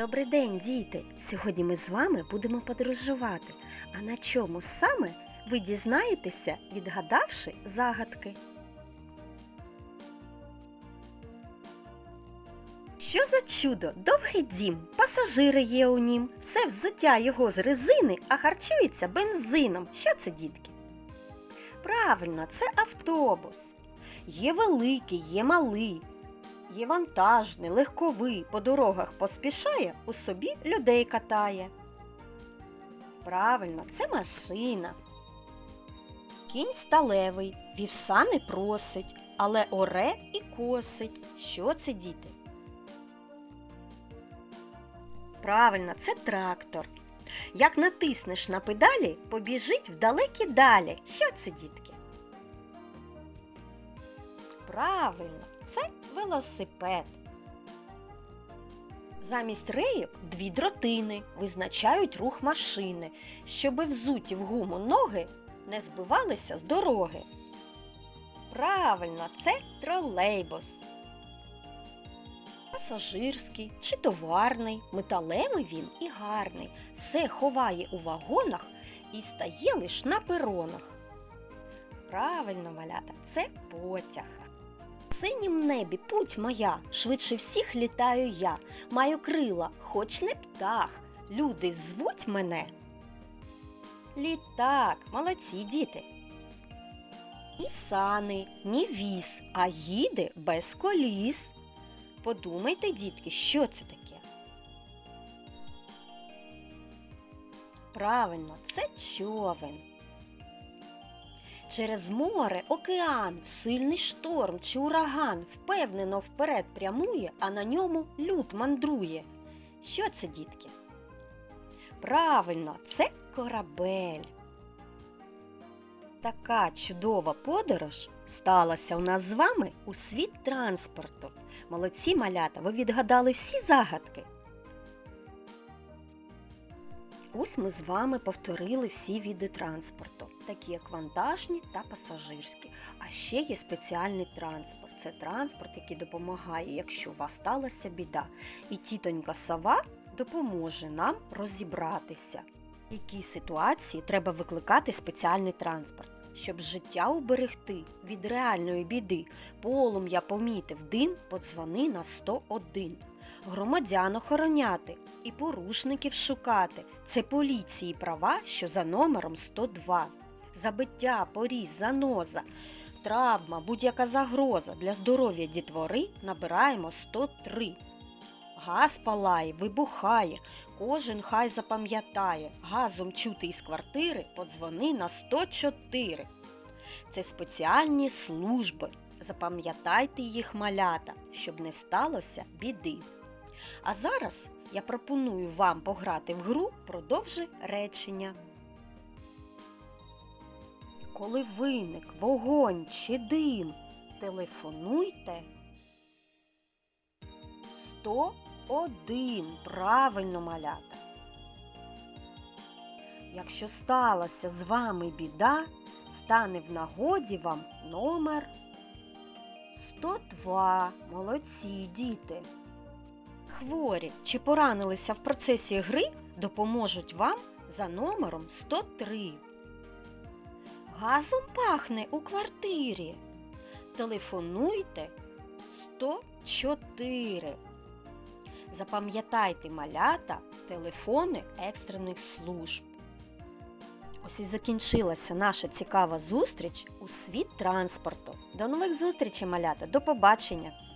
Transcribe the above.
Добрий день, діти! Сьогодні ми з вами будемо подорожувати. А на чому саме ви дізнаєтеся, відгадавши загадки? Що за чудо? Довгий дім, пасажири є у нім, все взуття його з резини, а харчується бензином. Що це, дітки? Правильно, це автобус. Є великий, є малий. Є вантажний, легковий, по дорогах поспішає, у собі людей катає. Правильно, це машина. Кінь сталевий, вівса не просить, але оре і косить. Що це, діти? Правильно, це трактор. Як натиснеш на педалі, побіжить в далекі далі. Що це, дітки? Правильно, це велосипед. Замість рейок дві дротини визначають рух машини, щоби взуті в гуму ноги не збивалися з дороги. Правильно, це тролейбус. Пасажирський чи товарний, металевий він і гарний, все ховає у вагонах і стає лиш на перонах. Правильно, малята, це потяг. Синім небі путь моя, швидше всіх літаю я. Маю крила, хоч не птах. Люди звуть мене. Літак, молодці діти. Ні сани, ні віз, а їде без коліс. Подумайте, дітки, що це таке? Правильно, це човен. Через море, океан, сильний шторм чи ураган впевнено вперед прямує, а на ньому люд мандрує. Що це, дітки? Правильно, це корабель. Така чудова подорож сталася у нас з вами у світ транспорту. Молодці малята, ви відгадали всі загадки. Ось ми з вами повторили всі види транспорту, такі як вантажні та пасажирські. А ще є спеціальний транспорт. Це транспорт, який допомагає, якщо у вас сталася біда. І тітонька сова допоможе нам розібратися, в якій ситуації треба викликати спеціальний транспорт. Щоб життя уберегти від реальної біди, полум'я помітив дим, подзвони на 101 громадян охороняти і порушників шукати. Це поліції права, що за номером 102. Забиття, поріз, заноза, травма, будь-яка загроза для здоров'я дітвори набираємо 103. Газ палає, вибухає, кожен хай запам'ятає. Газом чути із квартири подзвони на 104. Це спеціальні служби. Запам'ятайте їх малята, щоб не сталося біди. А зараз я пропоную вам пограти в гру продовжи речення. Коли виник вогонь чи дим, телефонуйте 101. Правильно малята. Якщо сталася з вами біда, стане в нагоді вам номер 102. Молодці діти. Хворі чи поранилися в процесі гри, допоможуть вам за номером 103. Газом пахне у квартирі. Телефонуйте 104. Запам'ятайте малята телефони екстрених служб. Ось і закінчилася наша цікава зустріч у світ транспорту. До нових зустрічей, малята! До побачення!